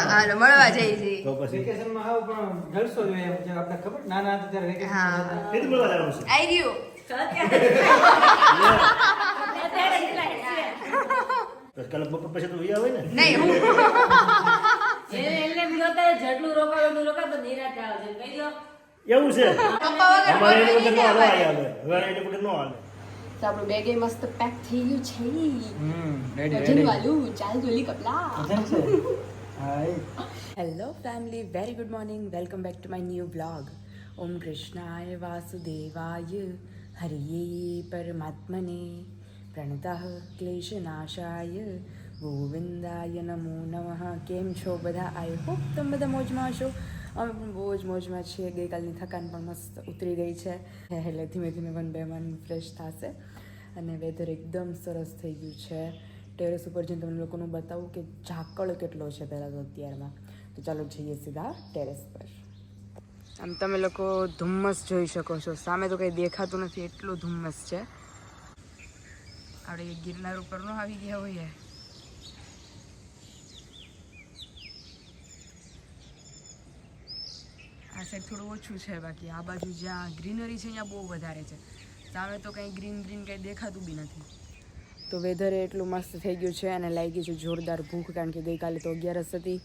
હા હાલો મળવા જઈ છી તો પછી. વેકેશનમાં આવું પણ જલસો જોઈએ એમ જે આપણે ખબર? ના ના ત્યારે વેકેશન હા. જતા. મળવા જવાનું છે? આઈ ગયું. કાલે બપોર પછી તો ઈ આવે ને? નહીં હું. એટલે એમ કહેતા જેટલું રોકાય એટલું રોકાય, પણ નિરાંતે કહી દો. એવું છે? અમારે એને વગર નો હાલે અમારે. હવે હવે એને વગર નો હાલે. તો આપણું બેગ એ મસ્ત પેક થઈ ગયું છે. હમ રેડી ચાલ જોલી કપલા. એ hello family very good morning welcome back to my new blog ઓમ કૃષ્ણાય વાસુદેવાય હરિયે પરમાત્મને પ્રણત ક્લેશનાશાય ગોવિંદાય નમો નમઃ કેમ છો બધા આઈ હોપ તમે બધા મોજમાં હશો અમે પણ બહુ જ મોજમાં છીએ ગઈકાલની થકાન પણ મસ્ત ઉતરી ગઈ છે એટલે ધીમે ધીમે મન બે મન ફ્રેશ થશે અને વેધર એકદમ સરસ થઈ ગયું છે ટેરેસ ઉપર જઈને તમને લોકોનું બતાવું કે ઝાકળ કેટલો છે પહેલાં તો અત્યારમાં. તો ચાલો જઈએ સીધા ટેરેસ પર. આમ તમે લોકો ધુમ્મસ જોઈ શકો છો. સામે તો કંઈ દેખાતું નથી, એટલું ધુમ્મસ છે. આપણે ગિરનાર ઉપર ન આવી ગયા હોઈએ. આ સાઈડ થોડું ઓછું છે, બાકી આ બાજુ જ્યાં ગ્રીનરી છે અહીંયા બહુ વધારે છે. સામે તો કંઈ ગ્રીન ગ્રીન કંઈ દેખાતું બી નથી. તો વેધર એટલું મસ્ત થઈ ગયું છે અને લાગી છે જોરદાર ભૂખ, કારણ કે ગઈકાલે તો અગિયારસ હતી.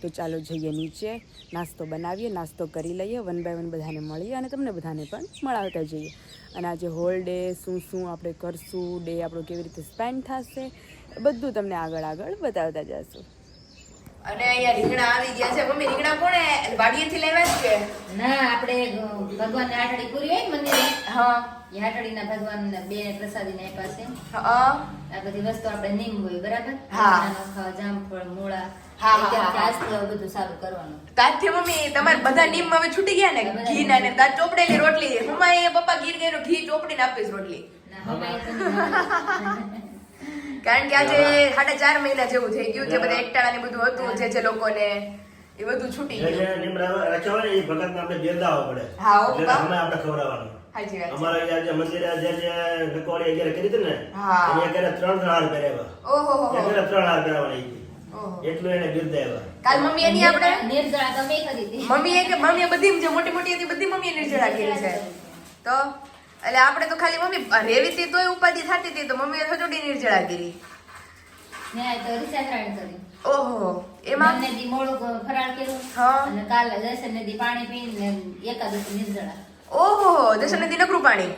તો ચાલો જઈએ નીચે, નાસ્તો બનાવીએ, નાસ્તો કરી લઈએ વન બાય વન બધાને મળીએ અને તમને બધાને પણ મળાવતા જઈએ. અને આજે હોલ ડે શું શું આપણે કરશું ડે આપણો કેવી રીતે સ્પેન્ડ થશે, બધું તમને આગળ આગળ બતાવતા જશું. અને અહીંયા રીંગણા આવી ગયા છે. મમ્મી રીંગણા કોણે? વાડીએથી જ છે ના આપણે ભગવાન આટડી પૂરી હોય ને મંદિરે? હા. એ આઠડીના ભગવાન બે પ્રસાદીને આપ્યા છે. હા. આ બધી વસ્તુ આપણે નીમ હોય બરાબર? હા. જામફળ મૂળા હા, હા, અત્યારથી હા. આજથી હવે બધું સારું કરવાનું. તાજથી મમ્મી તમારે બધા નીમ હવે છૂટી ગયા ને? ઘી ચોપડી ને તાજ ચોપડેલી રોટલી. કારણ કે આજે સાડા ચાર મહિના જેવું થઈ ગયું જે બધા એકટાણા ને બધું હતું જે જે લોકોને એ બધું છૂટી ગયું. નિમરા રાખ્યા હોય ને એ ભગતને આપણે બિરદાવવા પડે. હા, અમે આપણે ખવડાવવાનું. સાચી વાત છે. અમારા અહીંયા જે મંદિરે જે જે અગિયાર કરી હતી ને એની અગિયાર ત્રણ ત્રણ હાર પહેરાવ્યા. ઓહો હો હો. અગિયાર ત્રણ હાર પહેરાવવાની એટલું એને બિરદાવ્યા કાલ મમ્મી એની આપણે? નિર્જળા તમે કરી હતી. મમ્મીએ કે મમ્મીએ બધી જે મોટી મોટી હતી બધી મમ્મી નિર્જળા કરી છે. તો એટલે આપણે તો ખાલી મમ્મી રેવી તોય ઉપાધિ થતી હતી તો મમ્મીએ હજોડી નિર્જળા કરી. ઓહો એમાં? બંને દી મોળું ફરાળ કર્યું હા. અને કાલે દર્શન ને દી પાણી પીને એકાદશી નિર્જળા ઓહો દર્શન નદી નકરું પાણી?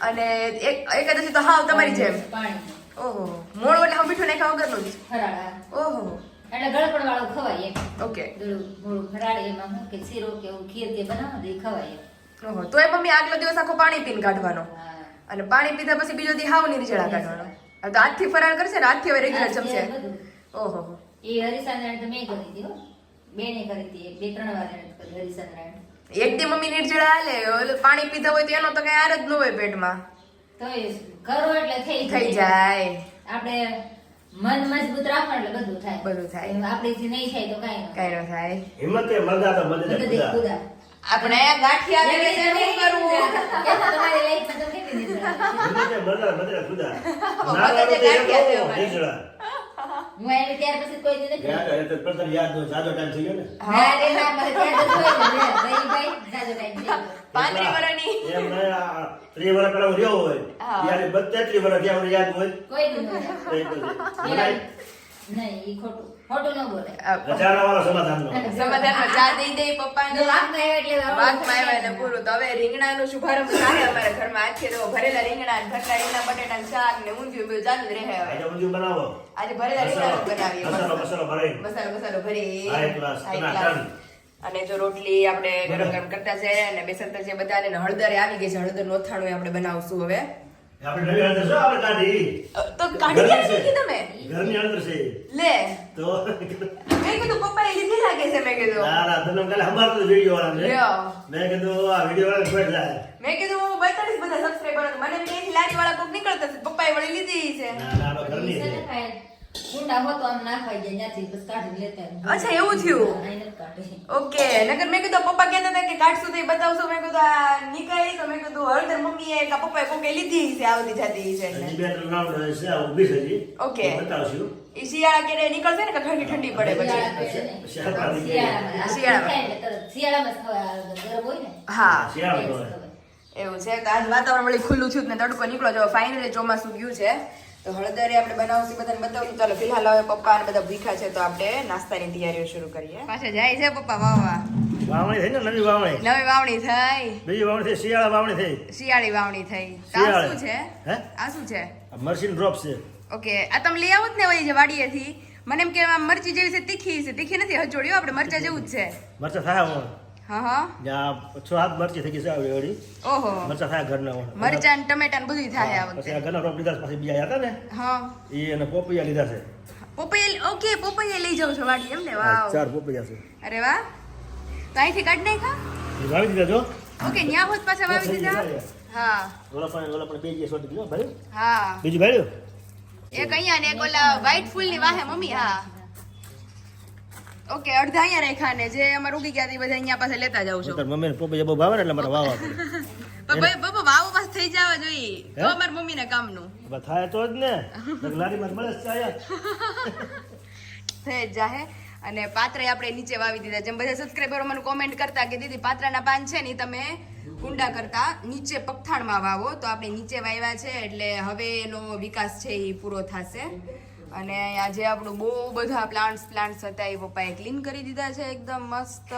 અને એક એકાદશી તો હાવ તમારી જેમ. પાણી ઓહો મોળું એટલે હું મીઠું નાખ્યા વગરનું જ. ફરાળ. ઓહો. એટલે ગળપણ વાળું ખવાય એમ. ઓકે. મોળું ફરાળ એમાં કે શીરો કે ખીર કે બનાવો તો એ ખવાય તોય મમ્મી આગલો દિવસ આખો પાણી પીને કાઢવાનો. અને પાણી પીધા પછી બીજો દી હાવ નિર્જળા કાઢવાનો. તો આજથી ફરાર કરશે ને આજથી હવે રેગ્યુલર જમશે. ઓહો. એ હરિસાંદ્રાયણ તો મેં કરી દીધો બેને કરી હતી બે ત્રણ વાર કરી હરિસાંદ્રાયણ એક દી મમ્મી નિર્જળા હાલે ઓલું પાણી પીધા હોય તો એનો તો કઈ આર જ ન હોય પેટમાં. તો કરો એટલે થઈ થઈ જાય. આપણે મન મજબૂત રાખો એટલે બધું થાય. બધું થાય. આપણીથી નહીં થાય તો કાંઈ ન કઈ ન થાય. હિંમત કે મરદા તો મદદ ખુદા. આપણે ગાંઠિયા આવી ગયા શું કરવું કે તમારી લાઈફમાં તમે કેવી રીતે છો? હિંમત કે ખુદા. મદદે ના લાડુ તો એક ગાંઠિયા છે બહુ અમારે. નિર્જળા. હું આવી ત્યાર પછી કોઈ દી યાદ આવે તો પ્રથમ યાદ નો જાજો ટાઈમ થઈ ગયો ને ના રે ના, મારે ત્યાર તો કોઈ જ નહીં. રહીભાઈ, જાજો time પાંત્રી વર્ષની એમ નહીં આ વર્ષ રહ્યો હોય હા. ત્યારે બત્રીસ વર્ષ ત્યાં યાદ હોય કોઈ હોય. નહીં ઈ ખોટું ખોટું ન બોલે. રજાના વાળા સમાધાનનો. ચા દઈ દઈ પપ્પાને. જો એટલે હવે એટલે પૂરું. તો હવે રીંગણાનો શુભારંભ થાય અમારા ઘરમાં. આજથી તો ભરેલા રીંગણા ભરતા રીંગણા બટેટાનું શાક ને ઊંધિયું બધું ચાલુ જ રહે હવે. આજે ઊંધિયું બનાવો. આજે ભરેલા રીંગણાનું બનાવીએ મસાલો મસાલો ભરાઈને. મસાલો મસાલો ભરી. અને જો રોટલી આપણે ગરમ ગરમ કરતા છે અને બેસન તો છે બધા ને હળદર આવી ગઈ છે. હળદર નોથાણું આપણે બનાવશું હવે. આપણે નવી હળદર છે આપણે કાઢી તો કાઢી ક્યારે લીધી તમે? ઘરની હળદર છે. લે. તો મેં કીધું પપ્પા એ લીધી લાગે છે મેં કીધું. ના ના તને કાલે સંભાળતો હતો વીડિયો વાળાને લ્યો. મેં કીધું આ વીડિયો વાળા ખોટ જાય મેં કીધું હું બતાડીશ બધા સબસ્ક્રાઈબર મને કે લારી વાળા કોક નીકળતા છે પપ્પાએ વળી લીધી છે. ના ના ઘરની છે. છે ને કાંઈ કુંડા હો તો આમ નાખાઈ જાય ત્યાંથી બસ કાઢી લેતા અચ્છા, એવું થયું? ઓકે નગર મેં કીધું પપ્પા કહેતા હતા કે કાઢશું તો એ બતાવશું મેં કીધું આ નીકળી તો મેં કીધું હળદર મમ્મીએ કે પપ્પાએ કોકે લીધી છે આવતી જતી છે એટલે. બે ત્રણ રાઉન્ડ છે આ ઊભી છે ઓકે. બતાવશું ઈ શિયાળા કેરે નીકળશે ને કે ઠંડી ઠંડી પડે પછી. શિયાળામાં. શિયાળામાં. થાય એટલે તરત. શિયાળામાં ગરમ હોય ને હા એ. એવું છે તો આજ વાતાવરણ વળી ખુલ્લું થયું ને તડકો નીકળો જો ફાઇનલી ચોમાસું ગયું છે તો હળદરે આપણે બનાવશું બધાને બતાવશું ચાલો ફિલહાલ હવે પપ્પા અને બધા ભીખા છે તો આપણે નાસ્તાની તૈયારીઓ શરૂ કરીએ. પાછા જાય છે પપ્પા વાવવા. વાવણી થઈ ને નવી વાવણી? નવી વાવણી થઈ. બીજી વાવણી થઈ શિયાળા વાવણી થઈ? શિયાળી વાવણી થઈ. આ શું છે? હે? આ શું છે? આ ડ્રોપ છે. ઓકે આ તમે લઈ આવો જ ને વળી જે વાડીએથી. મને એમ કે મરચી જેવી છે તીખી છે. તીખી નથી હજોડ્યો આપણે મરચા જેવું જ છે. મરચા થાય જ્યાં મરચી થઈ ગઈ આવડી આવડી. ઓહો. મરચા થાય ઘરના મરચા ને ટમેટા ને બધું થાય આ વખતે. ઘરના રોપ લીધા પછી બીજા હતા ને હા. એ અને પોપૈયા લીધા છે. પોપૈયા ઓકે પોપૈયા લઈ જાઉં છો વાડી એમ ને? વાવ. ચાર પોપૈયા છે. અરે વાહ. તો અહીંથી કાઢ નાખા વાવી દીધા જો. ઓકે ન્યા હોત પાછા વાવી દીધા? હા ઓલા પણ ઓલા પણ બે જે સોટી દીધો ભાઈ. હા. બીજું ભાઈ એક અહીંયા ને એક ઓલા વ્હાઈટ ફૂલની વાહે મમ્મી હા. ઓકે અડધા અહીંયા રાખ્યા ને જે અમારે ઉગી ગયા તે બધા અહીંયા પાસે લેતા જાઉં છું. મમ્મી ને પોપૈયા બહુ ભાવે ને એટલે મારે વાવા પડે. પણ ભાઈ વાવો પાસ થઈ જવા જોઈએ. તો હે? મમ્મીને કામનું. થાય તો જ ને. મળે થઈ જ જાહે. અને પાત્રે આપણે નીચે વાવી દીધા. જેમ બધા સબસ્ક્રાઈબરો મને કોમેન્ટ કરતા કે દીદી પાત્રાના પાન છે ને તમે કુંડા કરતા નીચે પગથાણમાં વાવો. તો આપણે નીચે વાવ્યા છે એટલે હવે એનો વિકાસ છે એ પૂરો થશે. અને આજે આપણું બહુ બધા પ્લાન્ટ્સ પ્લાન્ટ્સ હતા એ પપ્પાએ ક્લીન કરી દીધા છે એકદમ મસ્ત.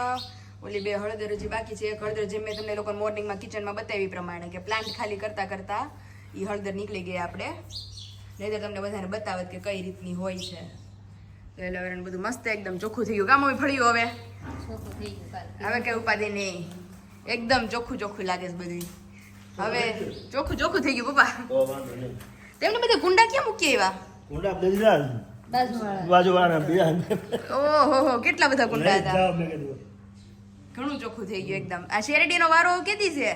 ઓલી બે હળદર હજી બાકી છે. એક હળદર જેમ મેં તમને લોકો મોર્નિંગમાં કિચનમાં બતાવી પ્રમાણે કે પ્લાન્ટ ખાલી કરતાં કરતાં એ હળદર નીકળી ગઈ આપણે. નહીતર તમને બધાને બતાવત કે કઈ રીતની હોય છે. તો એટલે હવે બધું મસ્ત એકદમ ચોખ્ખું થઈ ગયું. કામ હવે ફળ્યું હવે. હવે કઈ ઉપાધિ નહીં. એકદમ ચોખ્ખું ચોખ્ખું લાગે છે બધું હવે ચોખ્ખું ચોખ્ખું થઈ ગયું પપ્પા. તેમને બધા કુંડા ક્યાં મૂકીએ એવા? કુંડા બેજરા બાજુવાળા. બાજુવાળાના ઓહો કેટલા બધા કુંડા હતા? ઘણું ચોખ્ખું થઈ ગયું એકદમ. આ શેરડીનો વારો કેદી છે?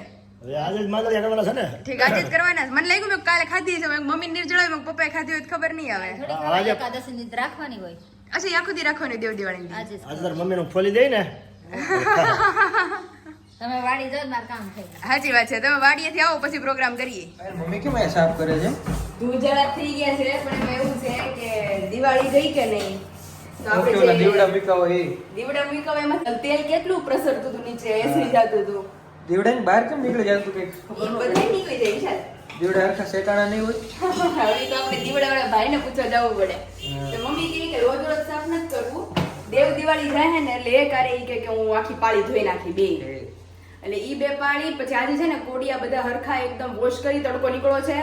આજે જ માંગલિયા કરવાના છે ને? ઠીક આજે જ કરવાના છે. મને લાગ્યું મેં કાલે ખાધી છે મમ્મી નિર્જળા હોય મેં પપ્પાએ ખાધી હોય ખબર નહીં આવે. આજે- રાખવાની હોય. અચ્છા દી રાખવાની દેવ દિવાળી આજે તાર મમ્મીનું ફોલી દઈ ને. તમે વાડી જાઓ મારું કામ થઈ સાચી વાત છે. તમે વાડીએથી આવો પછી પ્રોગ્રામ કરીએ. મમ્મી કેમ સાફ કરે છે? ધૂળઝડા થઈ ગયા છે પણ એવું છે કે દિવાળી ગઈ કે નહીં? તો આપણે દીવડા એ દીવડા એમાં તેલ કેટલું પ્રસરતું હતું નીચે? એસરી જતું હતું દીવડાની બહાર કેમ નીકળી જતું એ બધે નીકળી જાય છે. દીવડા હરખા શેકાણા નહીં હોય? હવે તો આપણે દીવડાવાળા ભાઈને પૂછવા જવું પડે. તો મમ્મી કહે કે રોજ રોજ સાફ નથી કરવું. દેવ દિવાળી રહે ને એટલે એ કારે કે હું આખી પાળી ધોઈ નાખી બે. એટલે ઈ બે પાણી પછી આજે છે ને કોડિયા બધા હરખા એકદમ વોશ કરી તડકો નીકળો છે.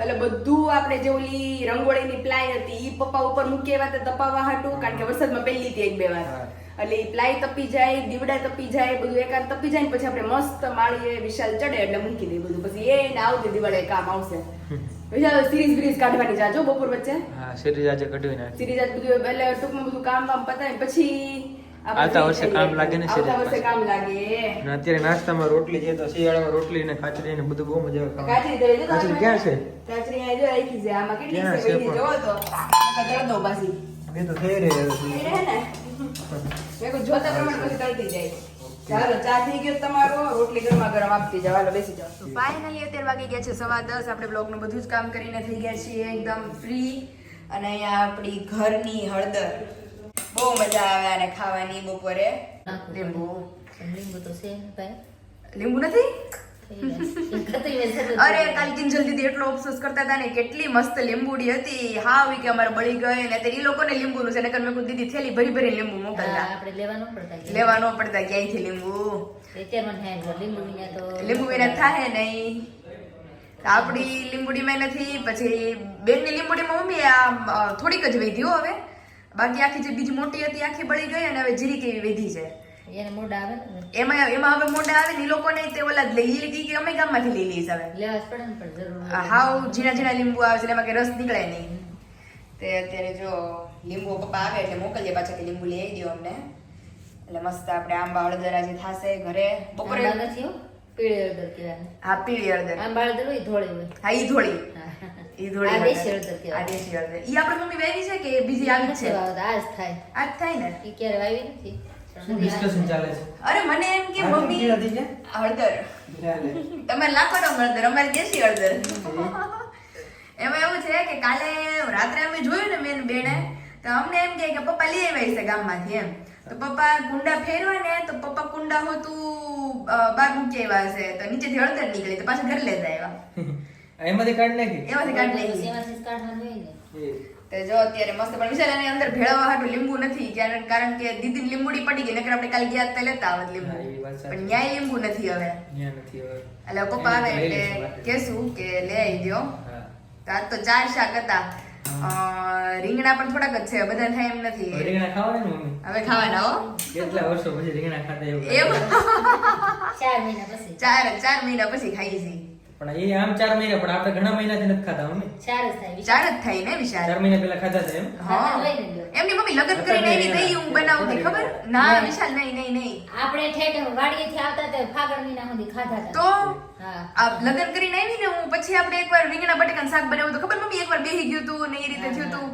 એટલે બધું આપણે જે ઓલી રંગોળીની પ્લાય હતી ઈ પપ્પા ઉપર મૂકી એવા તપાવવા હાટું કારણ કે વરસાદમાં પહેલી હતી એક બે વાર. એટલે ઈ પ્લાય તપી જાય દીવડા તપી જાય બધું એકાદ તપી જાય ને પછી આપણે મસ્ત માળીએ વિશાલ ચડે એટલે મૂકી દઈએ બધું. પછી એ ને આવતી દિવાળે કામ આવશે. વિશાલ સિરીઝ બ્રીઝ કાઢવાની જાજો બપોર વચ્ચે? હા સિરીઝ આજે કાઢવી સિરીઝ આજે બધું એટલે ટૂંકમાં બધું કામ વામ પતાય પછી આવતા વર્ષે કામ લાગે ને આવતા વર્ષે કામ લાગે. ને અત્યારે નાસ્તામાં રોટલી છે તો શિયાળામાં રોટલી ને ખાચરી ને બધું બહુ મજા આવે કાચરી ખાવાની. તો ક્યાં છે? કાચરી અહીં જો રાખી છે. આમાં કેટલી છે? બધી જોવો તો. દળ દો પાછી. એ તો થઈ રહી થઈ રહે ને? મેં કો જોતા પ્રમાણે પછી તળતી જાય. ચાલો ચા થઈ ગયો તમારો. રોટલી ગરમા ગરમ આપતી જાવ હાલો બેસી જાવ ફાઇનલી અત્યારે વાગી ગયા છે સવા દસ. આપણે બ્લોગનું બધું જ કામ કરીને થઈ ગયા છીએ. એકદમ ફ્રી અને અહીંયા આપણી ઘરની હળદર. બહુ મજા આવે આને ખાવાની બપોરે લીંબુ. લીંબુ તો છે લીંબુ નથી? અરે કાલ કિંજલ દીદી એટલો અફસોસ કરતા હતા ને કેટલી મસ્ત લીંબુડી હતી. હાવ કે અમારે બળી ગઈ ને એ લોકોને લીંબુ નું છે નકર મેં દીદી થેલી ભરી ભરી લીંબુ મોકલતા. આપણે લેવા ન પડતા લેવા ન પડતા ક્યાંયથી લીંબુ? લીંબુ વિના થાય. નહીં. આપડી આપણી લીંબુડીમાં નથી પછી બેનની લીંબુડીમાં મમ્મી આમ અ, થોડીક જ વધી હવે. બાકી આખી જે બીજી મોટી હતી આખી બળી ગઈ અને હવે જીરી કેવી વધી છે. એને મોઢા આવે ને એમાં? એમાં હવે મોઢા આવે ને ઈ લોકોને તે ઓલા જ લઈ લીધી કે અમે ગામમાંથી લઈ લઈશ હવે. લે જ પણ જરૂર હાવ ઝીણા ઝીણા લીંબુ આવે છે એટલે એમાં કે રસ નીકળે નહીં. તે અત્યારે જો લીંબુ પપ્પા આવે એટલે મોકલીએ પાછા કે લીંબુ લઈ દો અમને. એટલે મસ્ત આપણે આંબા હળદર આજે થાશે ઘરે. બપોરે નથી પીળી હળદર કહેવાય. હા પીળી હળદર. આંબા હળદર હોય ધોળી હોય. હા ઈ ધોળી. હા. ઈ થોડી આ દેશી વધારે. હળદર આ દેશી હળદર ઈ આપણે મમ્મી વાવી છે કે બીજી આવી છે? આજ થાય. આજ થાય ને? ઈ ક્યારે વાવી નથી? શું ડિસ્કશન ચાલે છે? અરે મને એમ કે મમ્મી? હળદર. ચાલે. તમારે લાખોનો હળદર અમારી દેશી હળદર. એમાં એવું છે કે કાલે રાત્રે અમે જોયું ને મેન બેને તો અમને એમ કે કે પપ્પા લઈ આવ્યા છે ગામમાંથી એમ. તો પપ્પા કુંડા ફેરવા ને તો પપ્પા કુંડા હોતું બાર મૂકી આવ્યા છે તો નીચેથી હળદર નીકળી તો પાછા ઘર લેતા આવ્યા. એમાંથી કાઢ નાખી એમાંથી કાઢ બસ એમાંથી કાઢવાનું હોય તો જો અત્યારે મસ્ત પણ વિશાલ એની અંદર ભેળવવા હાટું લીંબુ નથી કારણ કારણ કે દીદી લીંબુડી પડી ગઈ નકર આપણે કાલે ગયા તો લેતા આવત લીંબુ. પણ ન્યાય લીંબુ નથી હવે. ન્યાય નથી હવે. એટલે પપ્પા આવે એટલે. કેશું કે લે આવી દો હા. તો આજ તો ચાર શાક હતા. રીંગણા પણ થોડાક જ છે બધા થાય એમ નથી. હવે રીંગણા ખાવાના ને મમ્મી? હવે ખાવાના હો. કેટલા વર્ષો પછી રીંગણા ખાતા એવું એમ ચાર મહિના પછી. ચાર ચાર મહિના પછી ખાઈએ છીએ પણ એ આમ ચાર મહિના પણ આપણે ઘણા મહિનાથી નથી ખાતા અમે. ચાર જ થાય ચાર જ થાય ને વિશાલ? ચાર મહિના પહેલા ખાતા હતા એમ. ખાતા. એમની મમ્મી લગ્ન કરીને આવી દહીં હું બનાવતી ખબર? ના વિશાલ નહીં નહીં નહીં. આપણે ઠેઠ વાડીએથી આવતા તે ફાગણ મહિના સુધી ખાધા હતા. તો? આ લગ્ન કરીને આવી ને હું પછી આપણે એકવાર રીંગણા બટેકાનું શાક બનાવ્યું તો ખબર મમ્મી? એકવાર બેહી ગયું હતું ને એ રીતે થયું હતું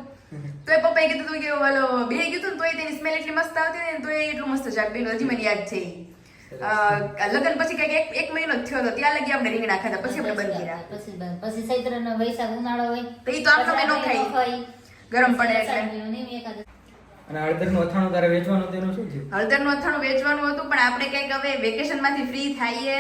તો. એ પપ્પાએ કીધું તું કે ઓલો બેહી ગયું તું તો એ તેની સ્મેલ એટલી મસ્ત આવતી ને ને એ એટલું મસ્ત શાક બેનું હજી મને યાદ છે લગ્ન પછી કંઈક એક એક મહિનો થયો હતો ત્યાં લગી આપણે રીંગણા ખાધા પછી આપણે બંધ કર્યા પછી બંધ. પછી ચૈત્રનો વૈશાખ ઉનાળો હોય તો એ તો આપણે મહિનો ન ખાઈ. ગરમ પડે એટલે. અને હળદરનું અથાણું તારે વેચવાનું તેનું શું થયું હળદરનું અથાણું વેચવાનું હતું પણ આપણે કંઈક હવે વેકેશનમાંથી ફ્રી થઈએ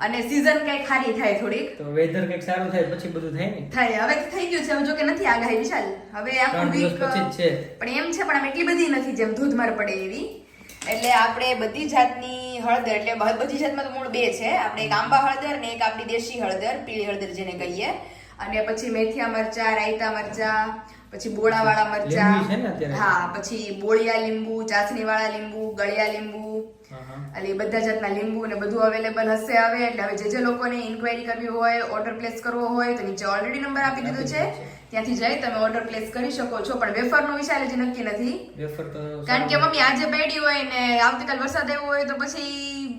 અને સીઝન કંઈક ખારી થાય થોડીક તો વેધર કંઈક સારું થાય પછી બધું થાય ને થાય હવે થઈ ગયું છે હવે જો કે નથી આગાહી વિશાલ હવે આખું છે. પણ એમ છે પણ આમ એટલી બધી નથી જેમ ધોધમાર પડે એવી એટલે આપણે બધી જાતની હળદર એટલે બધી જાતમાં તો મૂળ બે છે. આપણે એક આંબા હળદર ને એક આપણી દેશી હળદર પીળી હળદર જેને કહીએ. અને પછી મેથિયા મરચા રાયતા મરચા પછી બોળાવાળા મરચા? હા પછી બોળિયા લીંબુ ચાસણી વાળા લીંબુ ગળિયા લીંબુ. એટલે એ બધા જાતના લીંબુ ને બધું અવેલેબલ હશે હવે. એટલે હવે જે જે લોકોને ઇન્ક્વાયરી કરવી હોય ઓર્ડર પ્લેસ કરવો હોય તો નીચે ઓલરેડી નંબર આપી દીધો છે. ત્યાંથી જઈ તમે ઓર્ડર પ્લેસ કરી શકો છો પણ વેફરનો વિચાર હજી નક્કી નથી. વેફર તો કારણ કે મમ્મી આજે બેડી હોય ને આવતીકાલ વરસાદ આવ્યો હોય તો પછી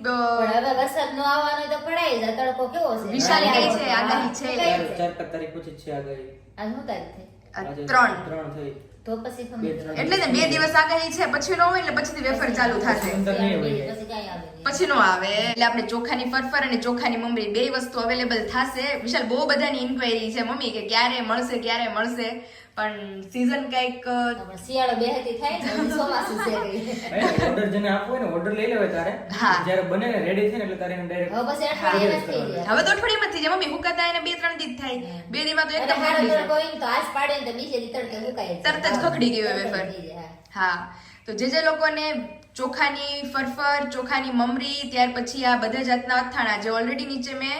હવે વરસાદ નો આવવાનો હોય તો પડાય જાય. તડકો કેવો છે? વિશાલ કઈ છે, આગાહી છે. ચાર તારીખ પછી છે આગાહી. આજ હું તારીખ થઈ ત્રણ. ત્રણ થઈ. તો પછી. એટલે ને બે દિવસ આગાહી છે પછી નો હોય એટલે પછી વેફર ચાલુ થશે. પછી નો આવે. એટલે આપણે ચોખાની ફરફર અને ચોખાની મમરી બે વસ્તુ અવેલેબલ થશે. વિશાલ બહુ બધાની ઇન્ક્વાયરી છે મમ્મી કે ક્યારે મળશે ક્યારે મળશે? પણ સીઝન કંઈક શિયાળો બે હતી થાય ને ચોમાસું છે ઓર્ડર જેને આપવો હોય ને ઓર્ડર લઈ લેવાય તારે. જ્યારે બને ને રેડી થાય ને એટલે તારે ડાયરેક્ટ હવે પછી અઠવાડિયામાં થઈ જાય. હવે તો અઠવાડિયામાં જ થઈ જાય. મમ્મી હુકાતા એને બે ત્રણ દી થાય. બે દીમાં તો એકદમ. હોય ને તો આજ પાડે ને તો બીજે દી તડકે હુકાય તરત જ ખખડી ગયો વેફર. હા. હા. તો જે જે લોકોને ચોખાની ફરફર ચોખાની મમરી ત્યાર પછી આ બધા જાતના અથાણા જે ઓલરેડી નીચે મેં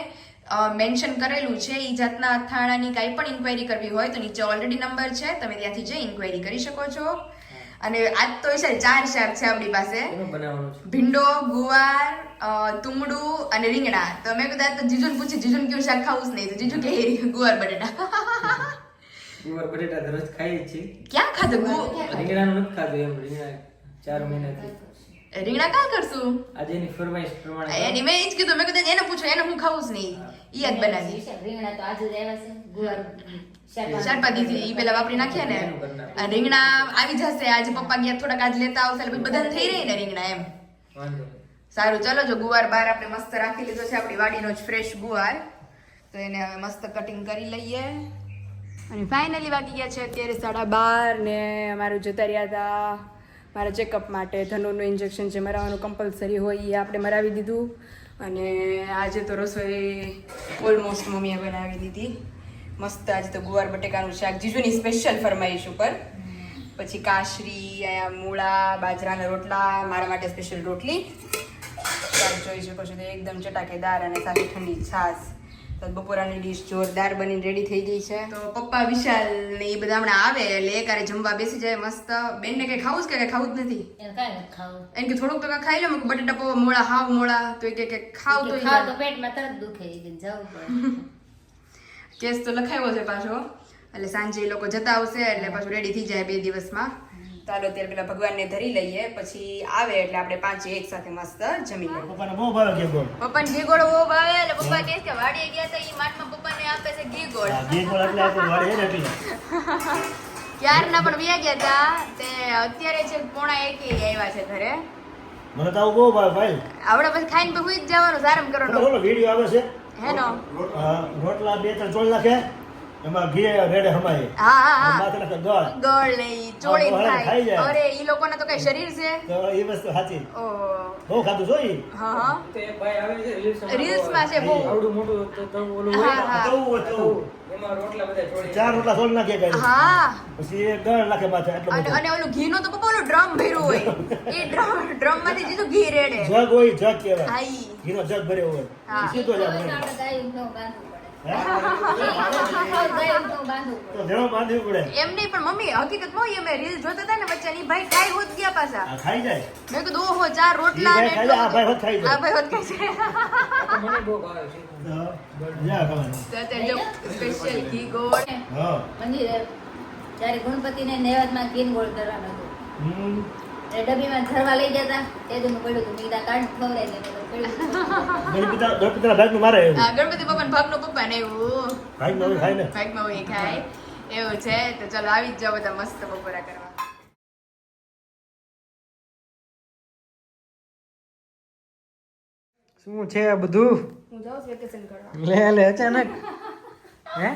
મેન્શન કરેલું છે એ જાતના અથાણાની કાંઈ પણ ઇન્ક્વાયરી કરવી હોય તો નીચે ઓલરેડી નંબર છે તમે ત્યાંથી જઈ ઇન્ક્વાયરી કરી શકો છો. અને આજ તો છે ચાર શાક છે આપણી પાસે. ભીંડો ગુવાર તુમડું અને રીંગણા. તો મેં તો જીજુને પૂછી જીજુને કયું શાક ખાવું જ નહીં તો જીજુ કે ગુવાર બટેટા. ગુવાર બટેટા દરરોજ રોજ ખાઈએ છીએ. ક્યાં ખાધું? રીંગણાનું નથી ખાધું એમ રીંગણા ચાર મહિનાથી. રીંગણા કાં કરશું? આજે એની ફરમાઈશ પ્રમાણે એની મેં જ કીધું મેં કીધું એને પૂછો એને હું ખાવું જ નહીં. ઈ જ બનાવી. રીંગણા તો આજે જ આવ્યા છે. દીધી ઈ પેલા વાપરી નાખ્યા ને. રીંગણા આવી જશે. આજે પપ્પા ગયા થોડાક આજ લેતા આવશે એટલે બધાને થઈ રહી ને રીંગણા એમ. સારું ચાલો જો ગુવાર બાર આપણે મસ્ત રાખી લીધો છે આપણી વાડીનો જ ફ્રેશ ગુવાર. તો એને હવે મસ્ત કટિંગ કરી લઈએ. અને ફાઇનલી વાગી ગયા છે અત્યારે સાડા બાર ને અમારું જતા રહ્યા હતા. મારા ચેકઅપ માટે ધનુનું ઇન્જેક્શન જે મરાવવાનું કમ્પલસરી હોય એ આપણે મરાવી દીધું. અને આજે તો રસોઈ ઓલમોસ્ટ મમ્મીએ બનાવી દીધી. મસ્ત આજે તો ગુવાર બટેકાનું શાક, જીજુની સ્પેશિયલ ફરમાઈશ ઉપર. પછી કાશરી અહીંયા મૂળા, બાજરાના રોટલા, મારા માટે સ્પેશિયલ રોટલી. જોઈ શકો છો એકદમ ચટાકેદાર અને સાથે ઠંડી છાશ. તો બપોરાની ડીશ જોરદાર બની રેડી થઈ ગઈ છે. તો પપ્પા વિશાલ ને એ બધા હમણાં આવે એટલે એકારે જમવા બેસી જાય મસ્ત. બેનને કઈ ખાવું જ કે ખાવું જ નથી? એને કે થોડુંક તો ખાઈ લો બટેટા પૌવા મોળા હાવ મોળા તો એ કે કે ખાવ તો ખાવ તો પેટમાં તરત દુખે જવું પડે. કેસ તો લખાયો છે પાછો. એટલે સાંજે એ લોકો જતા આવશે એટલે પાછું રેડી થઈ જાય બે દિવસમાં. તો ત્યારે અત્યારે પેલા ભગવાનને ધરી લઈએ પછી આવે એટલે આપણે પાંચે એક સાથે મસ્ત જમી લઈએ. પપ્પાને બહુ ભાવે ઘી ગોળ. પપ્પાને ઘીગોળ બહુ ભાવે એટલે પપ્પા કહે છે કે વાડીએ ગયા તો ઈ માટમાં પપ્પાને આપે છે ઘી ગોળ. હા, ઘી ગોળ એટલે આપણે વાળે એને એટલે ક્યારના પણ વ્યા ગયા હતા તે અત્યારે છે પોણા એક આવ્યા છે ઘરે. મને તો બહુ ભાવે ભાઈ. આવડે પછી ખાઈને પછી જ જવાનું સારમ ખબર કરો ઓલો વીડિયો આવે છે? હેનો. રોટલા બે ત્રણ ચોળ નાખે. એમાં ઘી રેડે હમાય. હા હા હા. માથે નાખે ગોળ. ગોળ લઈ ચોળી હા, ખાઈ ખાય જાય. અરે ઈ લોકોને તો કઈ શરીર છે? તો એ વસ્તુ સાચી. ઓ. બહુ ખાધું છો હા હા. તો ભાઈ આવે છે રીલ્સમાં રીલ્સમાં છે બહુ. આવડું મોટું તો- તો ઓલું હોય. હા. તવું એમાં રોટલા બધા ચોળી ચાર રોટલા ચોળ નાખે. હા. પછી એ ગળ નાખે માથે એટલો અને અને ઓલું ઘી નો તો પપ્પા ઓલું ડ્રમ ભર્યું હોય. એ ડ્રમ ડ્રમમાંથી જીતું ઘી રેડે. જગ હોય જગ કહેવાય. ઘી નો જગ ભર્યો હોય. સીધો જ તો આપણે એમ નહીં પણ મમ્મી હકીકતમાં અમે રીલ જોતા હતા ને વચ્ચે ની ભાઈ ખાઈ હોત ગયા પાછા. ખાઈ જાય. મેં કીધું ઓહો ચાર રોટલા આ ભાઈ હોત ખાઈ જાય. આ ભાઈ હોત ખાઈ જાય. મને બહુ ભાવે છે તો જ્યાં ખાવાનું. તો અત્યારે જો સ્પેશિયલ ઘી ગોળ. હા. મંદિરે જ્યારે ગણપતિને નૈવેદ્યમાં ઘી ગોળ કરવાનો હતો. હમ. એ ડબ્બીમાં ધરવા લઈ જતા તે. દુનું પડ્યું હતું. મીડા કાઢ ખવડાય દે ગણપતિ ગણપતિના ભાગનું મારે એવું. ગણપતિ ભાગનો પપ્પા ને એવું. ભાગમાં હવે ખાય ને? ભાગમાં હોય ખાય એવું છે. તો ચાલો આવી જ જાઓ બધા મસ્ત બપોરા કરવા. શું છે આ બધું? હું જાઉં વેકેશન કરવા. લે લે અચાનક. હે?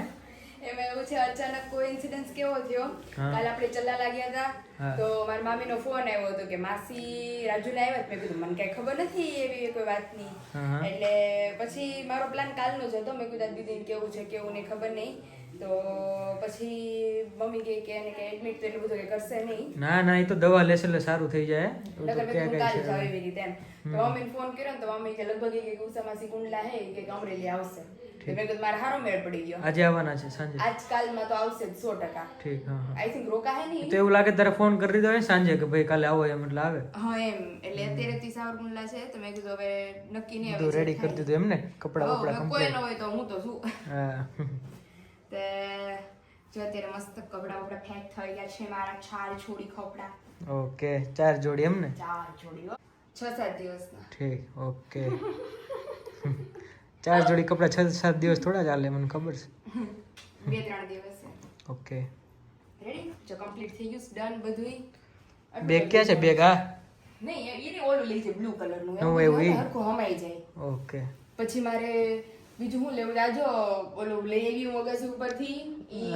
એમાં એવું છે અચાનક કોઇન્સિડન્સ કેવો થયો? કાલ આપણે ચલ્લા લાગ્યા હતા. તો મારી મામીનો ફોન આવ્યો હતો કે માસી રાજુલા આવ્યા? હતા. મેં કીધું મને કઈ ખબર નથી એવી કોઈ વાતની. હા, હા. એટલે પછી મારો પ્લાન કાલનો જ હતો. મેં કીધું દીદીને કેવું છે કેવું નહીં ખબર નહીં. તો પછી મમ્મી કે કે એને કે એડમિટ તો એટલું બધું કંઈ કરશે નહીં. ના ના એ તો દવા લેશે એટલે સારું થઈ જાય. કાલ જાવ એવી રીતે એમ. તો અમે ફોન કર્યો ને તો અમે કે લગભગ એક કે ઉષા માસી કુંડલા હે કે અમરેલી આવશે મેં કીધું મારે હારો મેળ પડી ગયો. આજે આવવાના છે સાંજે. આજકાલમાં તો આવશે જ સો ટકા. ઠીક હા આઈ થિંક રોકા હે નહીં. તો એવું લાગે તારે ફોન કરી દીધો હોય સાંજે કે ભાઈ કાલે આવો એમ એટલે આવે. હા એમ. એટલે અત્યારે તિસાવર કુંડલા છે તો મેં કીધું હવે નક્કી નહીં હવે રેડી કરી દીધું એમ ને કપડા હવે કોઈ ન હોય તો હું તો છું. હા. તે જો અત્યારે મસ્ત કપડા વપડા પેક થઈ ગયા છે મારા ચાર જોડી કપડા. ઓકે ચાર જોડી એમ ને ચાર જોડી. છ સાત દિવસના ઠીક ઓકે. ચાર જોડી કપડા છ સાત દિવસ થોડા ચાલે મને ખબર છે. બે ત્રણ દિવસ ઓકે. રેડી જો કમ્પ્લીટ થઈ ગયું ડન બધું બેગ ક્યાં છે બેગ આ નહીં એને ઓલું લઈ છે બ્લુ કલરનું એવું એવું? હરખું હમાઈ જાય. ઓકે. પછી મારે બીજું હું લેવું? લાજો ઓલું લઈ આવી હું ઉપરથી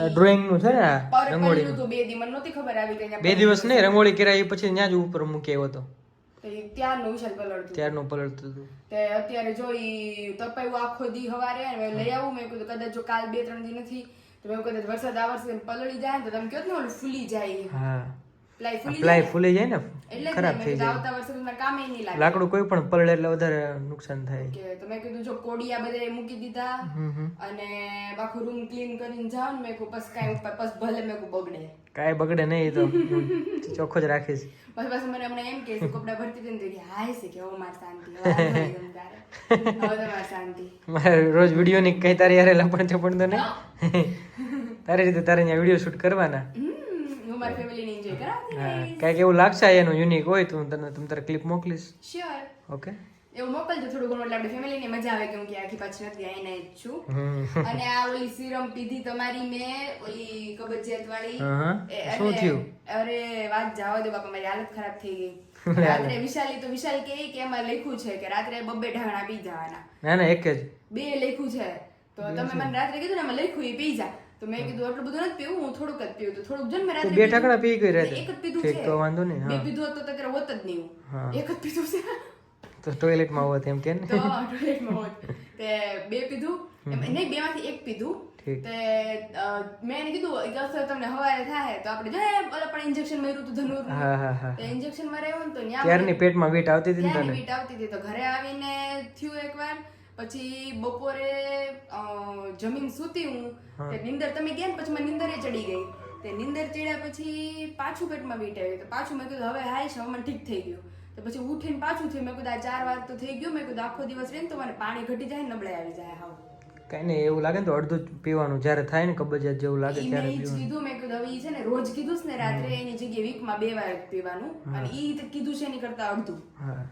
ડ્રોઈંગનું છે ને રંગોળી નું તો બે દિવસ નહોતી ખબર આવી કે બે દિવસ નહીં રંગોળી કરાવી પછી ત્યાં જ ઉપર મૂકી આવ્યો હતો ત્યારનું વિશાલ હતું. ત્યારનું પલળતું હતું. તે અત્યારે જો ઈ તપાયું આખો દી હવારે અને લઈ આવું મેં કીધું કદાચ જો કાલ બે ત્રણ દી નથી તો મેં કદાચ વરસાદ આ વર્ષે પલળી જાય ને તો તમે કહો ને ઓલું ફૂલી જાય હા. પ્લાય ફૂલી જાય ને? એટલે ખરાબ થઈ જાય. આવતા વર્ષે તો કામે નહીં લાગે. લાકડું કોઈ પણ પલળે એટલે વધારે નુકસાન થાય. કે તો મેં કીધું જો કોડિયા બધે મૂકી દીધા અને આખું રૂમ ક્લીન કરીને જાવ ને મેં કહું બસ કાંઈ ઉપર બસ ભલે મેં કહું બગડે. કાંઈ બગડે નહીં તો ચોખ્ખો જ રાખીશ બસ બસ મને હમણાં એમ કે કપડા ભરતી હતી ને કે હાય છે કે હવે મારી શાંતિ હવે તમારી શાંતિ. મારે રોજ વીડિયો ની કઈ તારી યારે લપણ ચપણ તો નહીં? તારી રીતે તારે અહીંયા વીડિયો શૂટ કરવાના? હું મારી ફેમિલીને એન્જોય કરાવતી રહીશ. કાંઈક એવું લાગશે એનું યુનિક હોય તો હું તને તમ તારે ક્લિપ મોકલીશ. શ્યોર ઓકે એવું મોકલજો થોડું ઘણું એટલે આપણી ફેમિલીને મજા આવે કે હું કે આખી પાછી નથી આઈને જ છું. અને આ ઓલી સિરમ પીધી તમારી મેં ઓલી કબજિયાત વાળી શું થયું? અરે વાત જાવા દો બાપા મારી હાલત ખરાબ થઈ ગઈ. રાત્રે વિશાલી તો વિશાલ કે કે એમાં લખ્યું છે કે રાત્રે બબ્બે ઢાણા પી જવાના. ના ના એક જ. બે લખ્યું છે. તો તમે મને રાત્રે કીધું ને એમાં લખ્યું એ પી જા. તો મેં કીધું આટલું બધું નથી પીવું હું થોડુંક જ પીવું. થોડુંક જન મેં રાત્રે બે પીધું. પી ગઈ રાતે એક જ પીધું છે. તો વાંધો નહીં, બે. પીધું હોત તો અત્યારે હોત જ નહીં એક જ પીધું છે. તો ટોયલેટમાં હોત એમ કે ને? તો ટોયલેટમાં હોત. તે બે પીધું. એમ નહીં બે માંથી એક પીધું. તે મેં એને કીધું કે અસર તમને હવારે થાય તો આપણે જો ઓલા પણ ઇન્જેક્શન માર્યું હતું ધનુર હા હા હા. તે ઇન્જેક્શન માર્યું ને તો ન્યા ત્યારની પેટમાં વીટ આવતી હતી ને તને? આવતી હતી? તો ઘરે આવીને થયું એકવાર પછી બપોરે જમીન સૂતી હું તે નિંદર તમે ગયા ને પછી મને નીંદરે ચડી ગઈ. તે નિંદર ચડ્યા પછી પાછું પેટમાં બીટ આવી તો પાછું મેં કીધું હવે હાય છે મને ઠીક થઈ ગયું. તો પછી ઉઠીને પાછું થયું. મેં કીધું આ ચાર વાર તો થઈ ગયું. મેં કીધું આખો દિવસ રહીને તો મને પાણી ઘટી જાય ને નબળાઈ આવી જાય. હાવ. કઈ નહીં એવું લાગે ને તો અડધું પીવાનું. જ્યારે થાય ને કબજિયાત જેવું લાગે ત્યારે પીવાનું. કીધું મેં કીધું હવે ઈ છે ને રોજ કીધું ને રાત્રે એની જગ્યાએ વીકમાં બે વાર પીવાનું. અને ઈ કીધું છે એની કરતા અડધું. હા.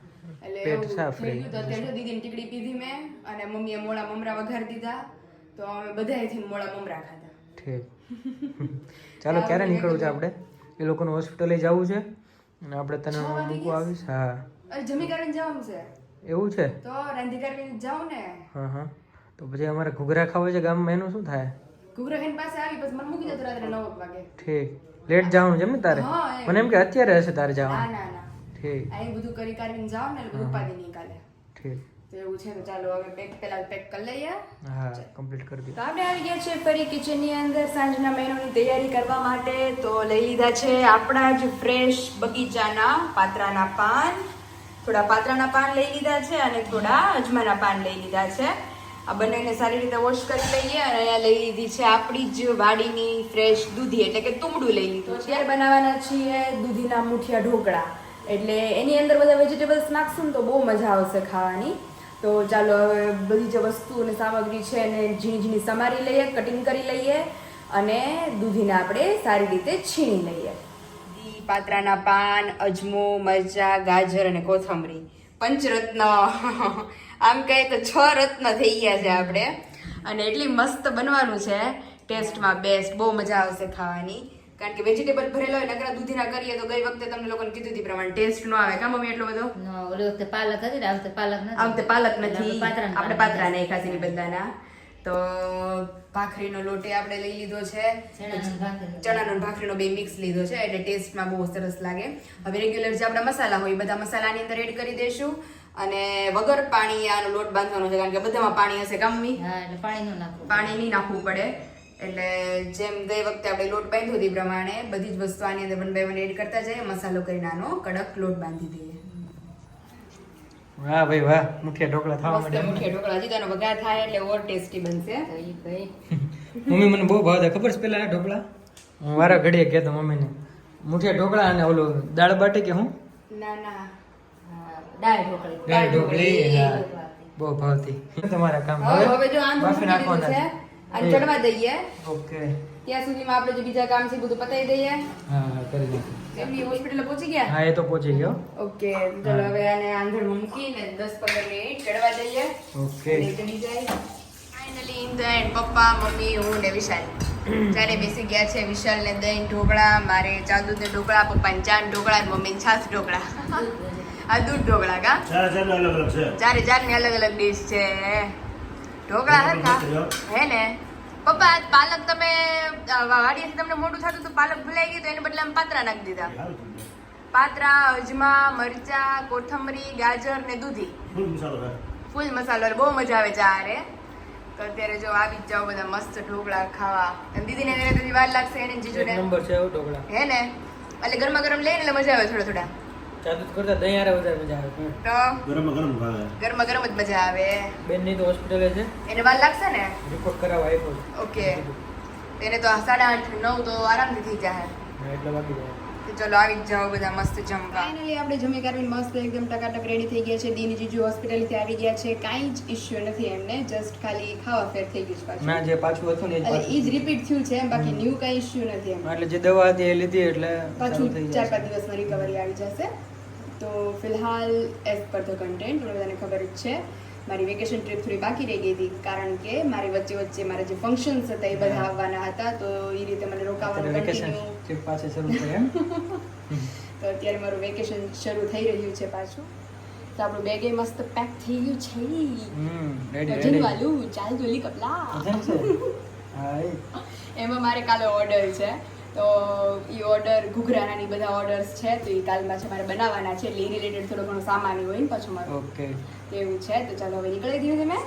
પેટ સાફ રહે. જો દીદીની ટીકડી પીધી મેં અને મમ્મીએ મોળા મમરા વઘાર દીધા તો અમે બધાએથી મોળા મમરા ખાધા. ઠીક. ચાલો ક્યારે નીકળવું છે આપણે? એ લોકોને હોસ્પિટલે જવું છે અને આપણે તને મૂકવા આવીશ? હા. જમી કરીને જવાનું છે. એવું છે? તો રાંધી કરીને જાઉં ને. હા હા. તો પછી અમારે ઘૂઘરા ખાવા છે ગામમાં એનું શું થાય? ઘૂઘરા ખાઈને પાસે આવી પછી મને મૂકી જતો રાત્રે નવ વાગે. ઠીક. લેટ જવાનું છે એમ ને તારે? મને એમ કે અત્યારે હશે તારે જવાનું. ના ના. એ બધું કરી કરીને જાઓ ને બધું ઉપાધિ ઠીક. તો એવું છે તો ચાલો હવે પેક પેલા પેક કરી લઈએ. હા કમ્પ્લીટ કરી દીધું. તો આપણે આવી ગયા છે ફરી કિચનની અંદર સાંજના મેનુની તૈયારી કરવા માટે. તો લઈ લીધા છે આપણા જ ફ્રેશ બગીચાના પાત્રાના પાન. થોડા પાત્રાના પાન લઈ લીધા છે અને થોડા અજમાના પાન લઈ લીધા છે. આ બંનેને સારી રીતે વોશ કરી લઈએ અને અહીંયા લઈ લીધી છે આપણી જ વાડીની ફ્રેશ દૂધી એટલે કે તુંબડું લઈ લીધું છે. બનાવવાના છીએ દૂધીના મુઠિયા ઢોકળા. એટલે એની અંદર બધા વેજીટેબલ્સ નાખશું ને તો બહુ મજા આવશે ખાવાની. તો ચાલો હવે બધી જે વસ્તુ અને સામગ્રી છે એને ઝીણી ઝીણી સમારી લઈએ કટિંગ કરી લઈએ અને દૂધીને આપણે સારી રીતે છીણી લઈએ. પાત્રાના પાન, અજમો, મરચા, ગાજર અને કોથમરી. પંચરત્ન. આમ કહે તો છ રત્ન થઈ ગયા છે આપણે. અને એટલી મસ્ત બનવાનું છે. ટેસ્ટમાં બેસ્ટ બહુ મજા આવશે ખાવાની. કારણ કે વેજીટેબલ ભરેલો હોય નકરા દૂધીના કરીએ તો ગઈ વખતે તમને લોકોને કીધું હતી પ્રમાણે ટેસ્ટ ન આવે. કા મમ્મી એટલો બધો? ઓલી વખતે પાલક હતી ને આ વખતે પાલક નથી. આ વખતે પાલક નથી. આપણે પાત્રા નહીં ખાસી બધાના. તો ભાખરીનો લોટે આપણે લઈ લીધો છે. ચણાનો ભાખરીનો. બે મિક્સ લીધો છે એટલે ટેસ્ટમાં બહુ સરસ લાગે. હવે રેગ્યુલર જે આપણા મસાલા હોય બધા મસાલાની અંદર એડ કરી દઈશું. અને વગર પાણી આનો લોટ બાંધવાનો છે કારણ કે બધામાં પાણી હશે નાખવું પાણી નહીં નાખવું પડે. એટલે જેમ ગઈ વખતે આપણે લોટ બાંધ્યો હતી પ્રમાણે બધી જ વસ્તુ આની અંદર વન બાય વન એડ કરતા જઈએ મસાલો કરી નાનો કડક લોટ બાંધી દઈએ. વાહ ભાઈ વાહ મુઠિયા ઢોકળા થવા માટે માંડ્યા. મુઠિયા ઢોકળા હજી તેનો વઘાર થાય એટલે ઓર ટેસ્ટી બનશે. ભાઈ મમ્મી મને બહુ ભાવતા ખબર છે પેલા ઢોકળા? હું મારા ઘડીએ કહેતો મમ્મીને મુઠિયા ઢોકળા અને ઓલું દાળ બાટી કે હું? ના ના. દાળ ઢોકળી. દાળ ઢોકળી બહુ ભાવતી. તમારા કામ હવે હવે જો આંધું બાફી છે. નાખવાના અને ચડવા દઈએ. ઓકે. ત્યાં સુધીમાં આપણે જે બીજા કામ છે એ બધું પતાવી દઈએ. હા હા કરી નાખું એમની હોસ્પિટલ પહોંચી ગયા? હા એ તો પહોંચી ગયો. ઓકે ચલો હવે આને આંધણમાં મૂકીને દસ પંદર મિનિટ ચડવા દઈએ. ઓકે. ચડી જાય. ફાઇનલી ઇન ધ એન્ડ પપ્પા મમ્મી હું ને વિશાલ. ચારે બેસી ગયા છે વિશાલ ને દહીં ઢોકળા મારે ચાદુ ને ઢોકળા પપ્પાને ચાંદ ઢોકળા ને મમ્મીને છાસ ઢોકળા. આ દૂધ ઢોકળા કા? ચાર ચાર અલગ અલગ છે. ચારે ચારની અલગ અલગ ડીશ છે. ઢોકળા હતા હે ને? પપ્પા આજ પાલક તમે વાડીએથી તમને મોટું થતું તો પાલક ભૂલાઈ ગયું તો એને બદલે આમ પાત્રા નાખી દીધા. પાત્રા અજમા મરચા કોથમરી ગાજર ને દૂધી. ફૂલ મસાલો બહુ મજા આવે ચા હારે તો અત્યારે જો આવી જ જાઓ બધા મસ્ત ઢોકળા ખાવા. અને દીદીને એને વાર લાગશે એને જીજુને. નંબર છે ઢોકળા. હે ને? એટલે ગરમા ગરમ લઈને એટલે મજા આવે થોડા થોડા. ચાદુ કરતા દહીં આરે વધારે મજા આવે તો? ગરમ ગરમ ભાવે ગરમ ગરમ જ મજા આવે. બેનની તો હોસ્પિટલે છે. એને વાર લાગશે ને? રિપોર્ટ કરાવવા આપ્યો છે. ઓકે. એને તો સાડા આઠ નવ તો આરામથી થઈ જાય એટલે બાકી જાય ચલો આવી જ જાઓ બધા મસ્ત જમવા. ફાઇનલી આપણે જમી કરવી મસ્ત એકદમ ટકાટક રેડી થઈ ગયા છે. દીની જીજુ હોસ્પિટલથી આવી ગયા છે. કાંઈ જ ઇશ્યુ નથી એમને જસ્ટ ખાલી ખાવા ફેર થઈ ગયું છે પાછું. ના જે પાછું હતું ને એ જ એટલે પાછું જ રિપીટ થયું છે બાકી ન્યુ કાંઈ ઇશ્યુ નથી એમ. એટલે જે દવા હતી એ લીધી એટલે પાછું ચાર પાંચ દિવસમાં રિકવરી આવી જશે. તો ફિલહાલ એઝ પર ધ કન્ટેન્ટ તમને બધાને ખબર જ છે. મારી વેકેશન ટ્રીપ થોડી બાકી રહી ગઈ હતી કારણ કે મારી વચ્ચે વચ્ચે મારા જે ફંક્શન્સ હતા એ બધા આવવાના હતા તો એ રીતે મને રોકાવાનું કન્ટિન્યુ ટ્રીપ પાછી શરૂ એમ? તો અત્યારે મારું વેકેશન શરૂ થઈ રહ્યું છે પાછું. તો આપણું બેગે મસ્ત પેક થઈ ગયું છે. વજન રેડી ચાલ જોલી કપલા. એ. એમાં મારે કાલે ઓર્ડર છે. તો એ ઓર્ડર ઘૂઘરાના બધા ઓર્ડર્સ છે તો એ કાલમાં છે મારે બનાવવાના છે. એટલે એ રિલેટેડ થોડો ઘણો સામાન હોય ને પાછું મારું ઓકે. એવું છે. તો ચાલો હવે નીકળી ધીમે તમે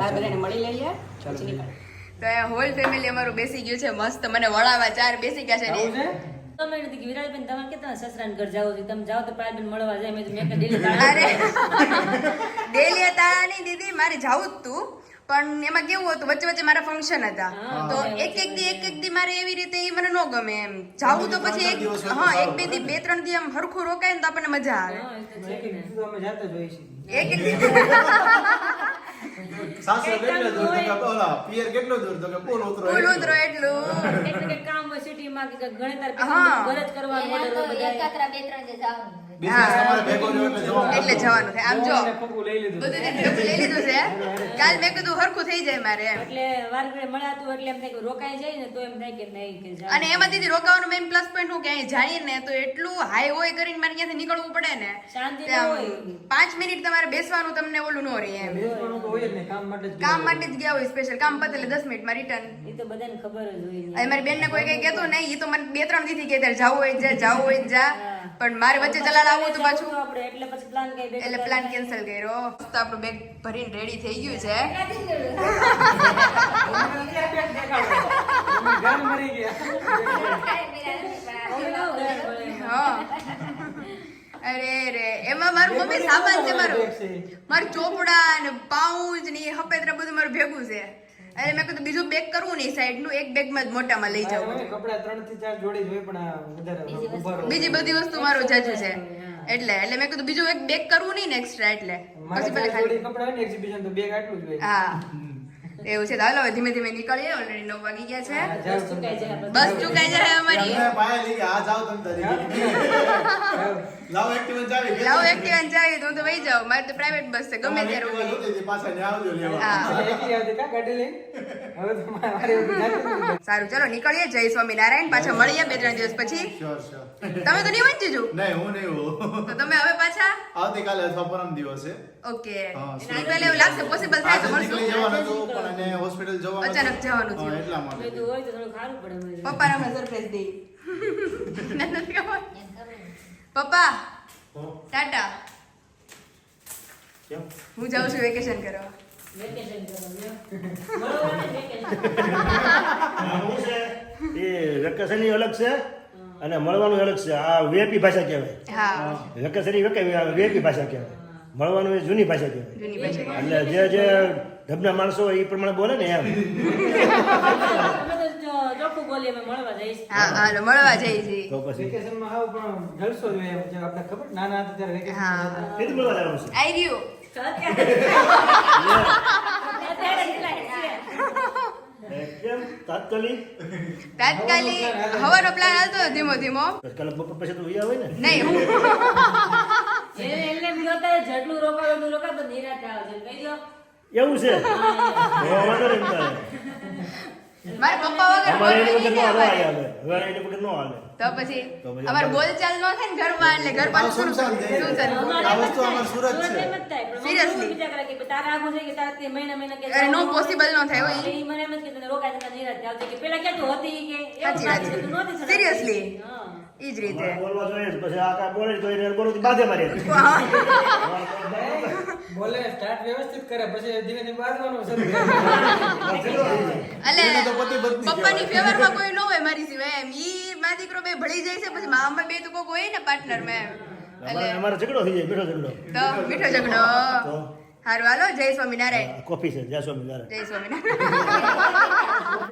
બાર બધાને મળી લઈએ. પછી નીકળે તો અહીંયા હોલ ફેમિલી અમારું બેસી ગયું છે મસ્ત. મને વળાવા ચાર બેસી ગયા છે. તમે નથી કે વિરાજબેન તમારે કેટલા સસરાને ઘર જાઓ છો? તમે જાઓ તો પ્રાયબેન મળવા જાય. મેં તો મેં ડેલી daily અરે તાળા ડેલી તારાની દીદી. મારે જાવું જ તું. પણ એમાં કેવું હતું વચ્ચે વચ્ચે મારા ફંક્શન હતા. તો એક એક દી એક એક દી મારે એવી રીતે એ મને ન ગમે એમ. જાવું તો પછી એક હા એક બે દી બે ત્રણ દી આમ હરખું રોકાય ને તો આપણને મજા આવે. એક એક દી સાસરો કેટલો દૂર તો કે ઓલા પિયર કેટલો દૂર તો કે પુલ ઉતરો ફૂલ એટલું. ઉતરો એટલું? કંઈક ને કંઈક કામ હોય સિટીમાં કે ગણતર કરવાનું એટલે જવાનું. થાય. આમ જો. લઈ લીધું છે. કાલ મેં કીધું હરખું થઈ જાય મારે એટલે વાર મળાતું એટલે એમ થાય કે રોકાઈ જાય ને તો એમ થાય કે નહીં કે અને એમાં દીદી રોકાવાનું મેઇન પ્લસ પોઈન્ટ હું ક્યાંય જાય ને તો એટલું હાઈ હોય કરીને મારે ત્યાંથી નીકળવું પડે ને. શાંતિ હોય. પાંચ મિનિટ તમારે બેસવાનું તમને ઓલું ન રહે એમ. બેસવાનું તો હોય જ નહીં કામ માટે જ કામ માટે જ ગયા હોય સ્પેશિયલ કામ પતે એટલે દસ મિનિટમાં રિટર્ન એ તો બધાને ખબર જ હોય ને. બેન ને કોઈ કઈ કેતું નહીં એ તો મને બે ત્રણ દીથી કે ત્યારે જવું હોય જા જવું હોય જા. પણ મારી વચ્ચે ચલાડ આવવું તો પાછું. એટલે પછી પ્લાન કઈ એટલે પ્લાન કેન્સલ કર્યો. તો આપણું બેગ ભરીને રેડી થઈ ગયું છે. અરે રે એમાં મારું મમ્મી સામાન છે મારું. મારું ચોપડા ને પાઉચ ને હપેતરા બધું મારું ભેગું છે. અરે મેં કીધું બીજું બેગ કરવું નહીં સાઈડનું એક બેગમાં જ મોટામાં લઈ જાઉં. કપડાં ત્રણથી ચાર જોડી જોઈએ પણ વધારે બીજી બધી વસ્તુ મારું જાજુ છે. એટલે એટલે મેં કીધું બીજું એક બેગ કરવું નહીં ને એક્સ્ટ્રા એટલે. પછી પેલા ખાલી કપડાં હોય ને એક્ઝિબિશન તો બેગ આટલું જોઈએ હા. એવું છે. ચાલો ધીમે ધીમે નીકળીએ. ઓલરેડી નવ વાગી ગયા છે. બસ ચુકાઈ જાય અમારી. આ જાવ તમે તારી. લાવો એક્ટિવ ચાવી, લાવ એક્ટિવ તો હું તો વહી જાઉં. મારે તો પ્રાઇવેટ બસ છે ગમે ત્યારે હતી, પાછા ને આવજો લેવા. ગાડી લઈ હવે તો મારે. સારું ચલો નીકળીએ. જય સ્વામિનારાયણ. પાછા મળીએ બે ત્રણ દિવસ પછી. શ્યોર શ્યોર તમે તો નહીં વંચી જો નહીં, હું નહીં હું તો તમે હવે પાછા? આવતીકાલે અથવા પરમ દિવસે. ઓકે. હા, એ પહેલા એવું લાગશે પોસિબલ થાય તો મળશું. જવાનું હતું, પણ એને હોસ્પિટલ જવાનું અચાનક જવાનું છે એટલા માટે. હોય તો થોડું ખારું પડે પપ્પાને સરપ્રાઈઝ દઈ નથી ખબર? એમ ખબર ને. પપ્પા ટાટા. હું જાઉં છું વેકેશન કરવા. Vacation vacation. એ વેકેશન અલગ છે અને મળવાનું અલગ છે. આ વેપી ભાષા કહેવાય. હા. વેપી ભાષા કહેવાય. મળવાનું એ જૂની ભાષા કહેવાય. એટલે જે જે ધબના માણસો એ પ્રમાણે બોલે ને એમ. ચોખ્ખું બોલીએ અમે મળવા જઈશ. હા હાલો મળવા જઈશ. તો પછી? વેકેશનમાં આવું પણ જલસો જોઈએ એમ. જે આપણે ખબર? નાના હતા ત્યારે વેકેશન હા. જતા. મળવા જવાનું છે? આઈ તાત્કાલિક? તાત્કાલિક હવાનો પ્લાન હતો ધીમો ધીમો. કાલે બપોર પછી તો હોય ને? નહીં એટલે હોય, જેટલું આવજો. કહી દો. એવું છે? અમારે એને વગર નો હાલે. હવે એને વગર નો હાલે તો પછી અમારે બોલચાલ નો થાય ને ઘરમાં એટલે ઘર પાછું શું આ વસ્તુ અમાર સુરત છે. સિરિયસલી વિચાર કરે કે તારા આઘું છે કે તારે તે મહિના મહિના કે નો પોસિબલ નો થાય હોય મને એમ જ કે તને રોકાય તને નિરાંતે આવજે. કે પેલા કે તું હતી કે એવું સાચી વાત. Seriously. ઈ જ રીતે બોલવા જોઈએ પછી આ કા બોલે તો એને બોલવાથી બાધે મારે બોલે સ્ટાર્ટ વ્યવસ્થિત કરે પછી ધીમે ધીમે બાંધવાનું શરૂ કરે. એટલે પપ્પાની. ફેવરમાં કોઈ ન હોય મારી સિવાય એમ ઈ મા દીકરો બે ભળી જાય છે પછી મામા બે તો કોઈ હોય ને પાર્ટનર મેં એટલે અમારે ઝઘડો થઈ જાય મીઠો ઝઘડો. તો મીઠો ઝઘડો. હારું હાલો જય સ્વામિનારાયણ. કોફી છે જય સ્વામિનારાયણ. જય સ્વામિનારાયણ.